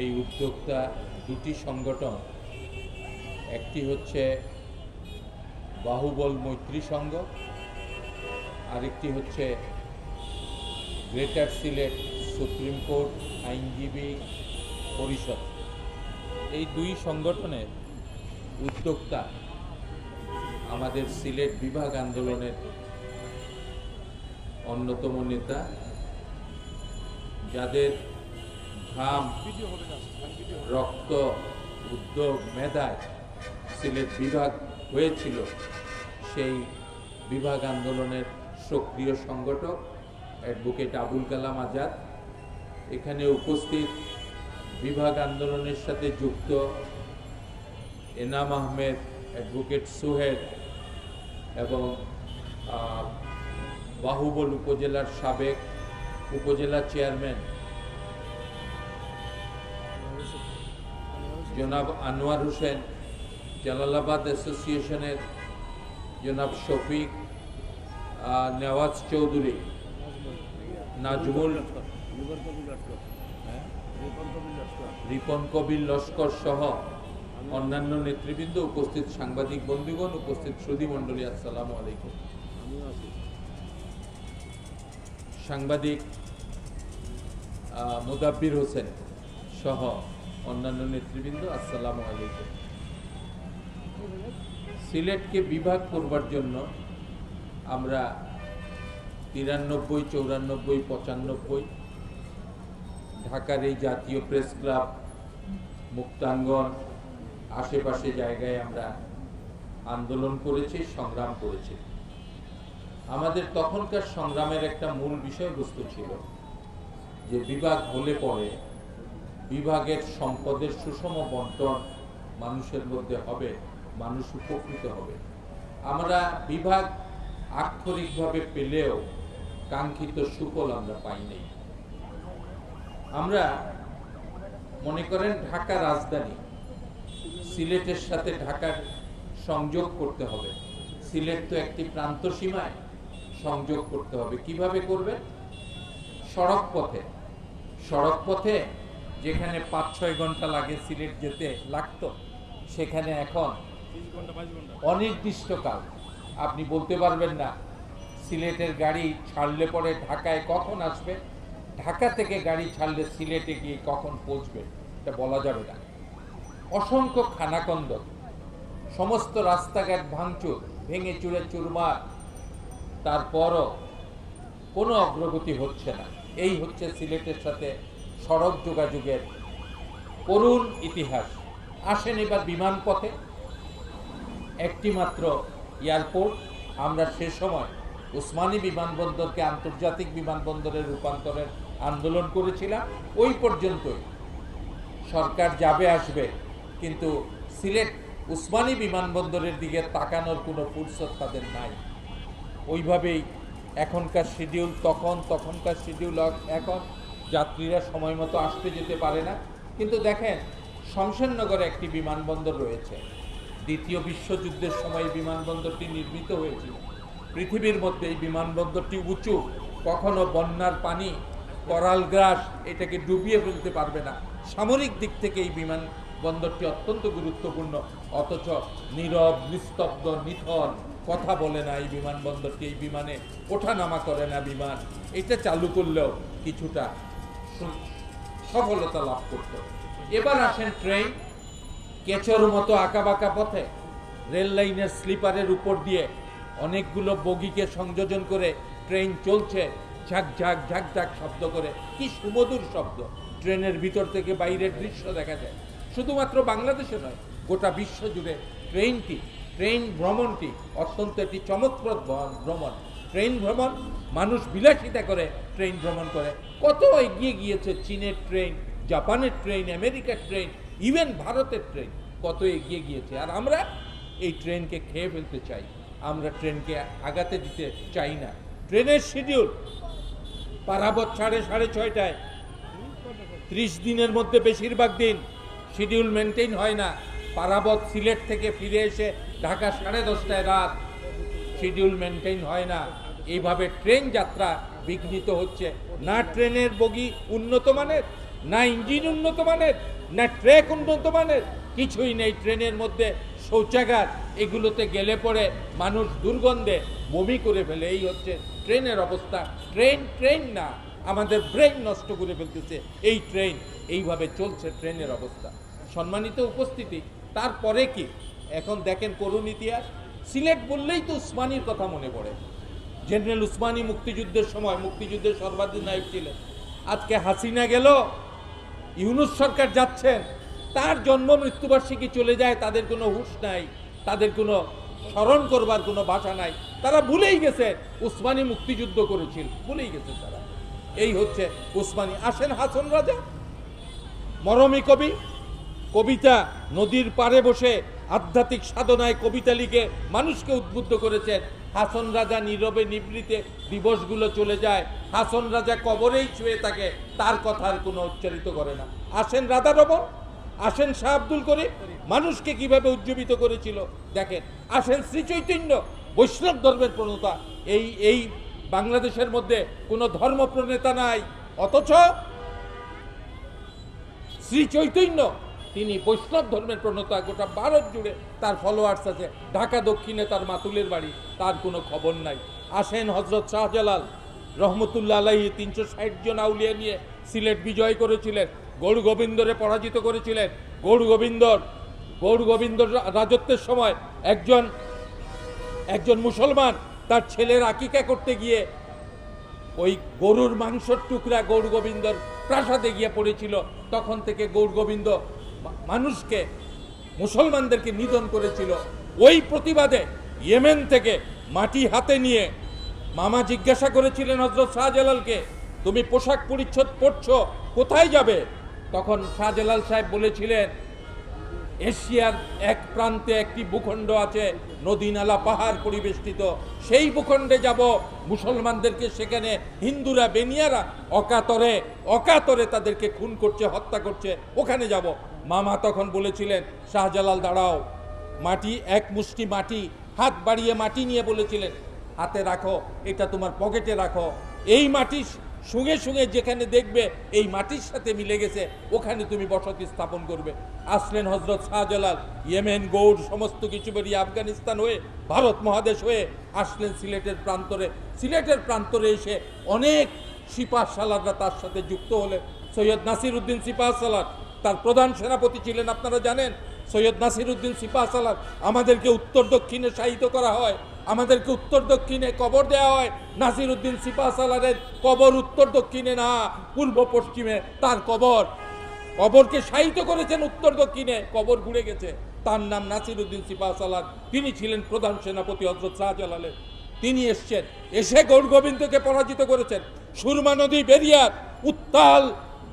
এই উদ্যোক্তা দুটি সংগঠন। একটি হচ্ছে বাহুবল মৈত্রী সংঘ, আরেকটি হচ্ছে গ্রেটার সিলেট সুপ্রিম কোর্ট আইনজীবী পরিষদ। এই দুই সংগঠনের উদ্যোক্তা আমাদের সিলেট বিভাগ আন্দোলনের অন্যতম নেতা, যাদের ঘাম রক্ত উদ্যোগ মেধায় সিলেট বিভাগ হয়েছিল। সেই বিভাগ আন্দোলনের সক্রিয় সংগঠক অ্যাডভোকেট আবুল কালাম আজাদ। এখানে উপস্থিত বিভাগ আন্দোলনের সাথে যুক্ত এনাম আহমেদ, অ্যাডভোকেট সোহেল এবং বাহুবল উপজেলার সাবেক উপজেলা চেয়ারম্যান জনাব আনোয়ার হোসেন, জালালাবাদ অ্যাসোসিয়েশনের জনাব শফিক নেওয়াজ চৌধুরী, নাজমুল? রিপন কবির লস্কর সহ অন্যান্য নেতৃবৃন্দ উপস্থিত, সাংবাদিক বন্ধুগণ উপস্থিত সুধী মণ্ডলী, আসসালামু আলাইকুম সাংবাদিক মুদাব্বির হোসেন সহ অন্যান্য নেতৃবৃন্দ, আসসালামু আলাইকুম। সিলেটকে বিভাগ করবার জন্য আমরা তিরানব্বই, চৌরানব্বই, পঁচানব্বই, ঢাকার এই জাতীয় প্রেস ক্লাব, মুক্তাঙ্গন, আশেপাশে জায়গায় আমরা আন্দোলন করেছি, সংগ্রাম করেছি। আমাদের তখনকার সংগ্রামের একটা মূল বিষয়বস্তু ছিল যে বিভাগ হলে পরে বিভাগের সম্পদের সুষম বন্টন মানুষের মধ্যে হবে, মানুষ উপকৃত হবে। আমরা বিভাগ আক্ষরিকভাবে পেলেও কাঙ্ক্ষিত সুফল আমরা পাইনি আমরা মনে করেন ঢাকা রাজধানী, সিলেটের সাথে ঢাকার সংযোগ করতে হবে। সিলেট তো একটি প্রান্ত সীমায় সংযোগ করতে হবে। কীভাবে করবে সড়ক পথে। সড়ক পথে যেখানে পাঁচ ছয় ঘণ্টা লাগে সিলেট যেতে লাগতো, সেখানে এখন অনির্দিষ্টকাল। আপনি বলতে পারবেন না, সিলেটের গাড়ি ছাড়লে পরে ঢাকায় কখন আসবে? ঢাকা থেকে গাড়ি ছাড়লে সিলেটে গিয়ে কখন পৌঁছবে? এটা বলা যাবে না। অসংখ্য খানাকন্দ সমস্ত রাস্তাঘাট ভাঙচুর, ভেঙে চুরে চুরমার, তারপরও কোনো অগ্রগতি হচ্ছে না। এই হচ্ছে সিলেটের সাথে সড়ক যোগাযোগের করুণ ইতিহাস। আসেন এবার বিমান পথে, একটি মাত্র এয়ারপোর্ট। আমরা সে সময় ওসমানী বিমানবন্দরকে আন্তর্জাতিক বিমানবন্দরে রূপান্তরের আন্দোলন করেছিলাম। ওই পর্যন্তই। সরকার যাবে, আসবে, কিন্তু সিলেট উসমানী বিমানবন্দরের দিকে তাকানোর কোনো ফুরসত তাদের নাই। ওইভাবেই এখনকার শিডিউল, তখন তখনকার শিডিউল, এখন যাত্রীরা সময় মতো আসতে যেতে পারে না। কিন্তু দেখেন, শমশেরনগরে একটি বিমানবন্দর রয়েছে। দ্বিতীয় বিশ্বযুদ্ধের সময় বিমানবন্দরটি নির্মিত হয়েছিল। পৃথিবীর মধ্যে এই বিমানবন্দরটি উঁচু, কখনো বন্যার পানি, করাল গ্রাস এটাকে ডুবিয়ে ফেলতে পারবে না। সামরিক দিক থেকে এই বিমান বন্দরটি অত্যন্ত গুরুত্বপূর্ণ, অথচ নীরব, নিস্তব্ধ, নিথর কথা বলে না এই বিমানবন্দরটি। এই বিমানে ওঠা নামা করে না বিমান। এটা চালু করলেও কিছুটা সফলতা লাভ করত এবার আসেন ট্রেন কেচর মতো আঁকাবাঁকা পথে। রেল লাইনের স্লিপারের উপর দিয়ে অনেকগুলো বগিকে সংযোজন করে ট্রেন চলছে। ঝাক ঝাক ঝাক ঝাক শব্দ করে। কি সুমধুর শব্দ। ট্রেনের ভিতর থেকে বাইরের দৃশ্য দেখা যায়। শুধুমাত্র বাংলাদেশে নয়, গোটা বিশ্ব জুড়ে ট্রেনটি ট্রেন ভ্রমণটি অত্যন্ত একটি চমকপ্রদ ভ্রমণ। ট্রেন ভ্রমণ, মানুষ বিলাসিতা করে ট্রেন ভ্রমণ করে। কত এগিয়ে গিয়েছে চীনের ট্রেন, জাপানের ট্রেন, আমেরিকার ট্রেন ইভেন ভারতের ট্রেন, কত এগিয়ে গিয়েছে। আর আমরা এই ট্রেনকে খেয়ে ফেলতে চাই। আমরা ট্রেনকে আগাতে দিতে চাই না। ট্রেনের শিডিউল পারাবত সাড়ে সাড়ে ছয়টায়। ত্রিশ দিনের মধ্যে বেশিরভাগ দিন শিডিউল মেনটেন হয় না। পারাবত সিলেট থেকে ফিরে এসে ঢাকা সাড়ে দশটায় রাত। শিডিউল মেনটেন হয় না। এইভাবে ট্রেন যাত্রা বিঘ্নিত হচ্ছে। না ট্রেনের বগি উন্নত মানের, না ইঞ্জিন উন্নত মানের, না ট্রেক উন্নত মানের, কিছুই নেই ট্রেনের মধ্যে শৌচাগার। এগুলোতে গেলে পরে মানুষ দুর্গন্ধে বমি করে ফেলে। এই হচ্ছে ট্রেনের অবস্থা। ট্রেন ট্রেন না, আমাদের ব্রেন নষ্ট করে ফেলতেছে। এই ট্রেন, এইভাবে চলছে ট্রেনের অবস্থা। সম্মানিত উপস্থিতি, তারপরে কি? এখন দেখেন করুণ ইতিহাস। সিলেট বললেই তো উসমানির কথা মনে পড়ে। জেনারেল উসমানী মুক্তিযুদ্ধের সময় মুক্তিযুদ্ধের সর্বাধিনায়ক ছিলেন। আজকে হাসিনা গেল, ইউনুস সরকার যাচ্ছেন, তার জন্ম মৃত্যুবার্ষিকী চলে যায়, তাদের কোনো হুশ নাই, তাদের কোনো স্মরণ করবার কোনো ভাষা নাই। তারা ভুলেই গেছে, উসমানী মুক্তিযুদ্ধ করেছিল, ভুলেই গেছে তারা। এই হচ্ছে উসমানী। আসেন হাসন রাজা, মরমী কবি, কবিতা নদীর পাড়ে বসে আধ্যাত্মিক সাধনায় কবিতা লিখে মানুষকে উদ্বুদ্ধ করেছেন। হাসন রাজা নীরবে নিবৃতে দিবসগুলো চলে যায়। হাসন রাজা কবরেই শুয়ে থাকে, তার কথা আর কোনো উচ্চারিত করে না। আসেন রাধা রমন, আসেন শাহ আব্দুল করিম, মানুষকে কীভাবে উজ্জীবিত করেছিল? দেখেন, আসেন শ্রী চৈতন্য, বৈষ্ণব ধর্মের প্রণতা। এই এই বাংলাদেশের মধ্যে কোনো ধর্ম প্রণেতা নাই। অথচ শ্রী চৈতন্য তিনি বৈষ্ণব ধর্মের প্রণতা গোটা ভারত জুড়ে তার ফলোয়ার্স আছে। ঢাকা দক্ষিণে তার মাতুলের বাড়ি, তার কোনো খবর নাই। আসেন হজরত শাহজালাল, রহমতুল্লাহ আলাহি তিনশো ষাট জন আউলিয়া নিয়ে সিলেট বিজয় করেছিলেন গৌর গোবিন্দরে পরাজিত করেছিলেন। গৌর গোবিন্দর গৌর গোবিন্দর রাজত্বের সময় একজন একজন মুসলমান তার ছেলের আকিকা করতে গিয়ে ওই গরুর মাংসর টুকরা গৌর গোবিন্দর প্রাসাদে গিয়ে পড়েছিল। তখন থেকে গৌর গোবিন্দ মানুষকে, মুসলমানদেরকে নিধন করেছিল। ওই প্রতিবাদে ইয়েমেন থেকে মাটি হাতে নিয়ে মামা জিজ্ঞাসা করেছিলেন হজরত শাহজালালকে, তুমি পোশাক পরিচ্ছদ পরছো, কোথায় যাবে? তখন শাহজালাল সাহেব বলেছিলেন, এশিয়ার এক প্রান্তে একটি ভূখণ্ড আছে, নদী নালা পাহাড় পরিবেষ্টিত। সেই ভূখণ্ডে যাব, মুসলমানদেরকে সেখানে হিন্দুরা, বেনিয়ারা অকাতরে অকাতরে তাদেরকে খুন করছে, হত্যা করছে, ওখানে যাব। মামা তখন বলেছিলেন, শাহজালাল, দাঁড়াও। মাটি, এক মুষ্টি মাটি, হাত বাড়িয়ে মাটি নিয়ে বলেছিলেন, হাতে রাখো, এটা তোমার পকেটে রাখো। এই মাটি সঙ্গে সঙ্গে যেখানে দেখবে, এই মাটির সাথে মিলে গেছে, ওখানে তুমি বসতি স্থাপন করবে। আসলেন হজরত শাহজালাল, ইয়েমেন, গৌড়, সমস্ত কিছু বেরিয়ে আফগানিস্তান হয়ে, ভারত মহাদেশ হয়ে আসলেন সিলেটের প্রান্তরে। সিলেটের প্রান্তরে এসে অনেক সিপাহ সালাররা তার সাথে যুক্ত হলেন। সৈয়দ নাসির উদ্দিন সিপাহ সালার তার প্রধান সেনাপতি ছিলেন, আপনারা জানেন, সৈয়দ নাসির উদ্দিন সিপাহ সালার আমাদেরকে উত্তর দক্ষিণে শায়িত করা হয়, আমাদেরকে উত্তর দক্ষিণে কবর দেওয়া হয়। নাসির উদ্দিন সিপাহ সালারের কবর উত্তর দক্ষিণে না, পূর্ব পশ্চিমে তার কবর। কবরকে শায়িত করেছেন উত্তর দক্ষিণে, কবর ঘুরে গেছে। তার নাম নাসির উদ্দিন সিপাহ সালার তিনি ছিলেন প্রধান সেনাপতি হজরত শাহজালালের। তিনি এসছেন, এসে গৌর গোবিন্দকে পরাজিত করেছেন। সুরমা নদী বেরিয়ার উত্তাল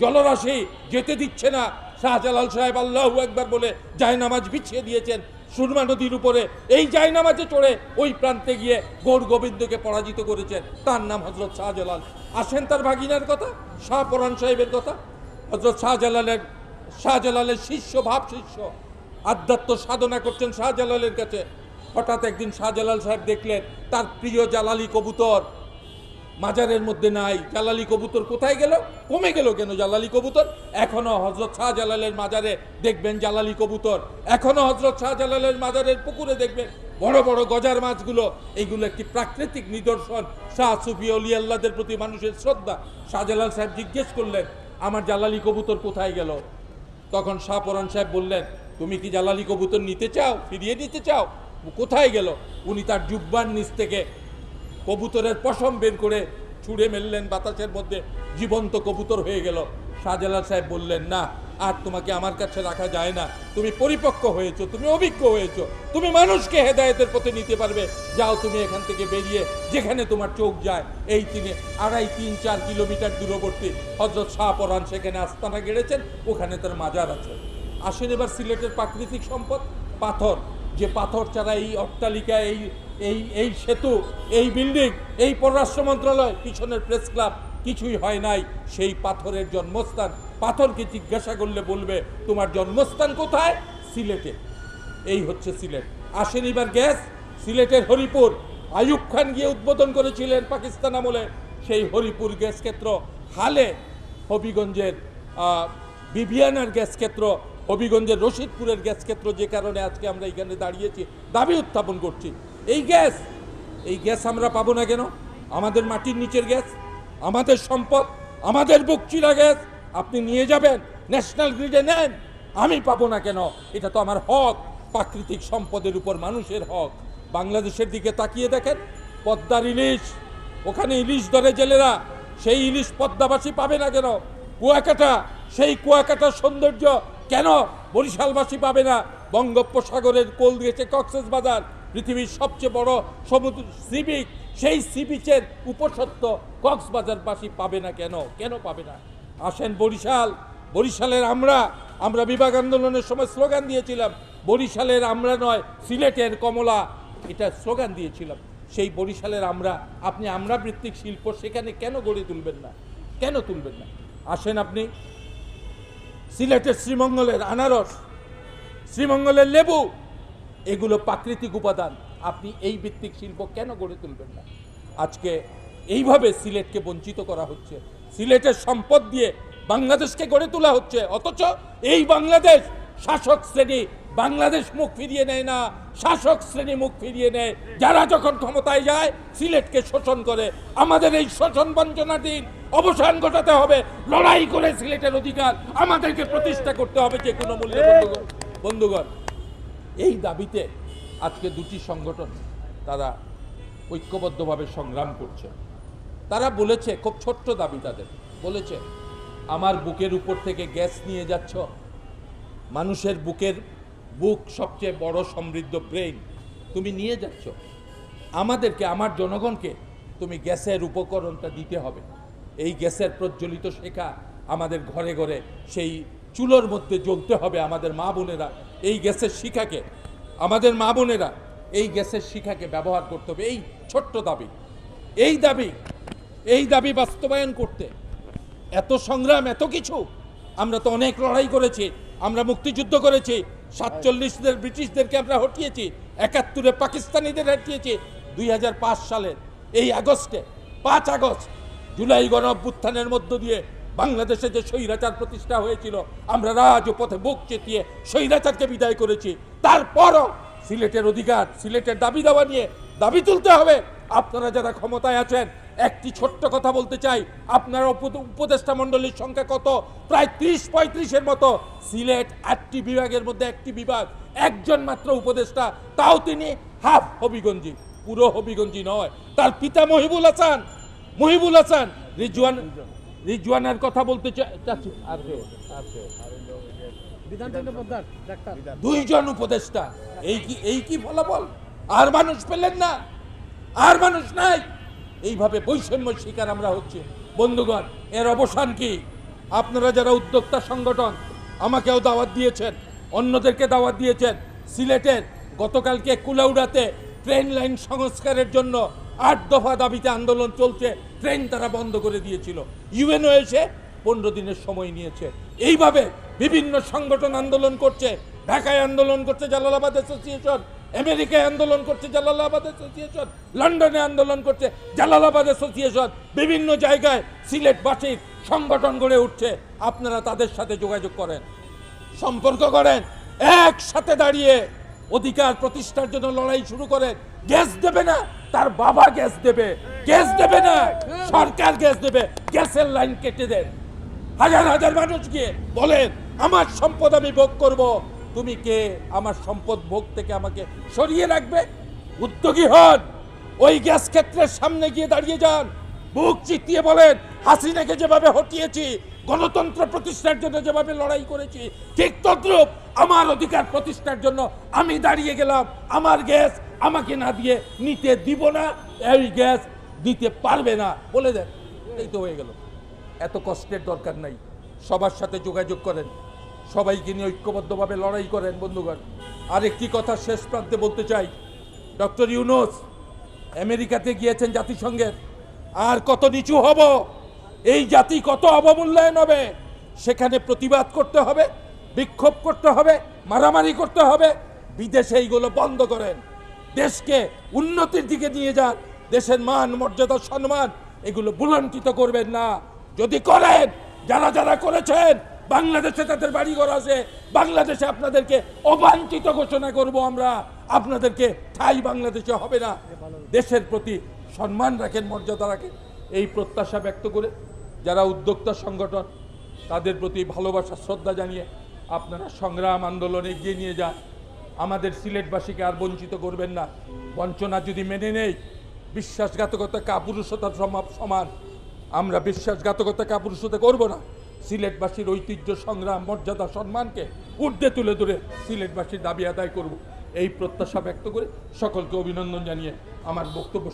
জলরাশি যেতে দিচ্ছে না। শাহজালাল সাহেব আল্লাহ একবার বলে জায়নামাজ বিছিয়ে দিয়েছেন। সুরমা নদীর উপরে এই জায়নামাজে চড়ে ওই প্রান্তে গিয়ে গৌর গোবিন্দকে পরাজিত করেছেন। তার নাম হজরত শাহজালাল। আসেন তার ভাগিনার কথা, শাহ পরাণ সাহেবের কথা। হজরত শাহজালালের শাহজালালের শিষ্য, ভাব শিষ্য আধ্যাত্ম সাধনা করছেন শাহজালালের কাছে। হঠাৎ একদিন শাহজালাল সাহেব দেখলেন, তার প্রিয় জালালি কবুতর মাজারের মধ্যে নাই, জালালি কবুতর কোথায় গেল? কমে গেল কেন জালালি কবুতর? এখনও হজরত শাহজালালের মাজারে দেখবেন জালালি কবুতর। এখনও হজরত শাহজালালের মাজারের পুকুরে দেখবেন বড় বড় গজার মাছগুলো। এইগুলো একটি প্রাকৃতিক নিদর্শন। শাহ সুফি অলি আল্লাদের প্রতি মানুষের শ্রদ্ধা। শাহজালাল সাহেব জিজ্ঞেস করলেন, আমার জালালি কবুতর কোথায় গেল? তখন শাহ পরান সাহেব বললেন, তুমি কি জালালি কবুতর নিতে চাও? ফিরিয়ে দিতে চাও? কোথায় গেল? উনি তার জুব্বার নিচ থেকে কবুতরের পশম বের করে ছুঁড়ে মেললেন বাতাসের মধ্যে। জীবন্ত কবুতর হয়ে গেল। শাহজালাল সাহেব বললেন, না, আর তোমাকে আমার কাছে রাখা যায় না। তুমি পরিপক্ক হয়েছো, তুমি অভিজ্ঞ হয়েছো। তুমি মানুষকে হেদায়েতের পথে নিতে পারবে। যাও তুমি এখান থেকে বেরিয়ে যেখানে তোমার চোখ যায়। এই তিনে আড়াই, তিন, চার কিলোমিটার দূরবর্তী হজরত শাহপরান সেখানে আস্তানা গেড়েছেন। ওখানে তার মাজার আছে। আসেন এবার সিলেটের প্রাকৃতিক সম্পদ, পাথর। যে পাথর ছাড়া এই অট্টালিকা এই এই এই সেতু এই বিল্ডিং এই পররাষ্ট্র মন্ত্রণালয় পিছনের প্রেস ক্লাব কিছুই হয় নাই। সেই পাথরের জন্মস্থান। পাথরকে জিজ্ঞাসা করলে বলবে তোমার জন্মস্থান কোথায়? সিলেটে। এই হচ্ছে সিলেট। আসেন এবার গ্যাস সিলেটের হরিপুর। আয়ুব খান গিয়ে উদ্বোধন করেছিলেন পাকিস্তান আমলে। সেই হরিপুর গ্যাস ক্ষেত্র হালে হবিগঞ্জের আহ, বিবিয়ানার গ্যাস ক্ষেত্র হবিগঞ্জের রশিদপুরের গ্যাস ক্ষেত্র যে কারণে আজকে আমরা এখানে দাঁড়িয়েছি দাবি উত্থাপন করছি। এই গ্যাস এই গ্যাস আমরা পাবো না কেন? আমাদের মাটির নিচের গ্যাস, আমাদের সম্পদ, আমাদের বুকচিরা গ্যাস, আপনি নিয়ে যাবেন, ন্যাশনাল গ্রিডে নেন, আমি পাবো না কেন? এটা তো আমার হক, প্রাকৃতিক সম্পদের উপর মানুষের হক। বাংলাদেশের দিকে তাকিয়ে দেখেন, পদ্মার ইলিশ, ওখানে ইলিশ ধরে জেলেরা, সেই ইলিশ পদ্মাবাসী পাবে না কেন? কুয়াকাটা, সেই কুয়াকাটার সৌন্দর্য কেন বরিশালবাসী পাবে না? বঙ্গোপসাগরের কোল দিয়েছে কক্সেস বাজার পৃথিবীর সবচেয়ে বড় সমুদ্র সি বিচ সেই সি বিচের উপসত্ব কক্সবাজারবাসী পাবে না কেন? কেন পাবে না? আসেন বরিশাল। বরিশালের আমরা আমরা বিভাগ আন্দোলনের সময় স্লোগান দিয়েছিলাম। বরিশালের আমরা নয়, সিলেটের কমলা। এটা স্লোগান দিয়েছিলাম। সেই বরিশালের আমরা, আপনি আমরা ভিত্তিক শিল্প সেখানে কেন গড়ে তুলবেন না? কেন তুলবেন না? আসেন আপনি। সিলেটের শ্রীমঙ্গলের আনারস, শ্রীমঙ্গলের লেবু এগুলো প্রাকৃতিক উপাদান। আপনি এই ভিত্তিক শিল্প কেন গড়ে তুলবেন না? আজকে এইভাবে সিলেটকে বঞ্চিত করা হচ্ছে। সিলেটের সম্পদ দিয়ে বাংলাদেশকে গড়ে তোলা হচ্ছে। অথচ এই বাংলাদেশ শাসক শ্রেণি বাংলাদেশ মুখ ফিরিয়ে নেয় না। শাসক শ্রেণি মুখ ফিরিয়ে নেয়। যারা যখন ক্ষমতায় যায়, সিলেটকে শোষণ করে। আমাদের এই শোষণ বঞ্চনার দিন অবসান ঘটাতে হবে। লড়াই করে সিলেটের অধিকার আমাদেরকে প্রতিষ্ঠা করতে হবে যে কোনো মূল্যে, বন্ধুগণ। বন্ধুগণ এই দাবিতে আজকে দুটি সংগঠন তারা ঐক্যবদ্ধভাবে সংগ্রাম করছে। তারা বলেছে, খুব ছোট্ট দাবি তাদের, বলেছে, আমার বুকের উপর থেকে গ্যাস নিয়ে যাচ্ছ। মানুষের বুকের বুক সবচেয়ে বড় সমৃদ্ধ ব্রেইন। তুমি নিয়ে যাচ্ছ। আমাদেরকে, আমার জনগণকে তুমি গ্যাসের উপকরণটা দিতে হবে। এই গ্যাসের প্রজ্বলিত শেখা আমাদের ঘরে ঘরে সেই চুলোর মধ্যে জ্বলতে হবে আমাদের মা বোনেরা। এই গ্যাসের শিখাকে, আমাদের মা বোনেরা এই গ্যাসের শিখাকে ব্যবহার করতে হবে। এই ছোট্ট দাবি। এই দাবি এই দাবি বাস্তবায়ন করতে। এত সংগ্রাম, এত কিছু, আমরা তো অনেক লড়াই করেছি, আমরা মুক্তিযুদ্ধ করেছি, সাতচল্লিশদের ব্রিটিশদেরকে আমরা হটিয়েছি, একাত্তরে পাকিস্তানিদের হটিয়েছি। দুই হাজার পাঁচ সালের এই আগস্টে, পাঁচ আগস্ট, জুলাই গণ অভ্যুত্থানের মধ্য দিয়ে বাংলাদেশে যে স্বৈরাচার প্রতিষ্ঠা হয়েছিল, আমরা রাজপথে বুক চেতিয়ে স্বৈরাচারকে বিদায় করেছি। তারপরও সিলেটের অধিকার, সিলেটের দাবি দাওয়া নিয়ে দাবি তুলতে হবে। আপনারা যারা ক্ষমতায় আছেন, একটি ছোট্ট কথা বলতে চাই। আপনার উপ- উপদেষ্টা মণ্ডলীর সংখ্যা কত? প্রায় ত্রিশ পঁয়ত্রিশের মতো। সিলেট আটটি বিভাগের মধ্যে একটি বিভাগ। একজন মাত্র উপদেষ্টা, তাও তিনি হাফ হবিগঞ্জি, পুরো হবিগঞ্জি নয়। তার পিতা মহিবুল হাসান মহিবুল হাসান, রিজওয়ান রিজওয়ানের কথা বলতে চাচ্ছি। আছে বিধানচন্দ্র পোদ্দার দুইজন উপদেষ্টা। এই কি এই কি ফলাফল? আর মানুষ পেলেন না। আর মানুষ নাই। এইভাবে বৈষম্য শিকার আমরা হচ্ছে। বন্ধুগণ এর অবসান কি? আপনারা যারা উদ্যোক্তা সংগঠন আমাকেও দাওয়াত দিয়েছেন। অন্যদেরকে দাওয়াত দিয়েছেন। সিলেটের গতকালকে কুলাউড়াতে ট্রেন লাইন সংস্কারের জন্য আট দফা দাবিতে আন্দোলন চলছে, ট্রেন তারা বন্ধ করে দিয়েছিল। ইউএনও এসে পনেরো দিনের সময় নিয়েছে। এইভাবে বিভিন্ন সংগঠন আন্দোলন করছে, ঢাকায় আন্দোলন করছে জালালাবাদ অ্যাসোসিয়েশন, আমেরিকায় আন্দোলন করছে জালালাবাদ অ্যাসোসিয়েশন, লন্ডনে আন্দোলন করছে জালালাবাদ অ্যাসোসিয়েশন। বিভিন্ন জায়গায় সিলেট সিলেটবাসীর সংগঠন গড়ে উঠছে। আপনারা তাদের সাথে যোগাযোগ করেন, সম্পর্ক করেন, একসাথে দাঁড়িয়ে অধিকার প্রতিষ্ঠার জন্য লড়াই শুরু করেন। গ্যাস দেবে না, তার বাবা গ্যাস দেবে। গ্যাস দেবে না, সরকার গ্যাস দেবে। গ্যাসের লাইন কেটে দেন। হাজার হাজার মানুষ গিয়ে বলেন, আমার সম্পদ আমি ভোগ করব। তুমি কে? আমার সম্পদ ভোগ থেকে আমাকে সরিয়ে রাখবে? উদ্যোগী হন, ওই গ্যাস ক্ষেত্রের সামনে গিয়ে দাঁড়িয়ে যান। বুক চিতিয়ে বলেন, হাসিনাকে যেভাবে হটিয়েছি, গণতন্ত্র প্রতিষ্ঠার জন্য যেভাবে লড়াই করেছি, ঠিক তদ্রুপ আমার অধিকার প্রতিষ্ঠার জন্য আমি দাঁড়িয়ে গেলাম। আমার গ্যাস আমাকে না দিয়ে নিতে দিব না, এই গ্যাস দিতে পারবে না। বলে দেন, এই তো হয়ে গেল। এত কষ্টের দরকার নাই। সবার সাথে যোগাযোগ করেন। সবাইকে নিয়ে ঐক্যবদ্ধভাবে লড়াই করেন, বন্ধুগণ। আরেকটি কথা শেষ প্রান্তে বলতে চাই। ডক্টর ইউনুস, আমেরিকাতে গিয়েছেন জাতিসংঘের। আর কত নিচু হব? এই জাতি কত অবমূল্যায়ন হবে? সেখানে প্রতিবাদ করতে হবে। বিক্ষোভ করতে হবে, মারামারি করতে হবে। বিদেশে এইগুলো বন্ধ করেন। দেশকে উন্নতির দিকে নিয়ে যান। দেশের মান, মর্যাদা, সম্মান, এগুলো বুলন্টিত করবেন না। যদি করেন, যারা যারা করেছেন, বাংলাদেশে তাদের বাড়িঘর আছে। বাংলাদেশে আপনাদেরকে অবাঞ্ছিত ঘোষণা করব আমরা। আপনাদেরকে ঠাই বাংলাদেশে হবে না। দেশের প্রতি সম্মান রাখেন, মর্যাদা রাখেন। এই প্রত্যাশা ব্যক্ত করে যারা উদ্যোক্তা সংগঠন, তাদের প্রতি ভালোবাসা, শ্রদ্ধা জানিয়ে আপনারা সংগ্রাম আন্দোলনে এগিয়ে নিয়ে যান। আমাদের সিলেটবাসীকে আর বঞ্চিত করবেন না। বঞ্চনা যদি মেনে নেই, বিশ্বাসঘাতকতা কাপুরুষতার সমাপ- সমান। আমরা বিশ্বাসঘাতকতা কাপুরুষতা করব না। সিলেটবাসীর ঐতিহ্য, সংগ্রাম, মর্যাদা, সম্মানকে ঊর্ধ্বে তুলে ধরে সিলেটবাসীর দাবি আদায় করব। এই প্রত্যাশা ব্যক্ত করে সকলকে অভিনন্দন জানিয়ে আমার বক্তব্য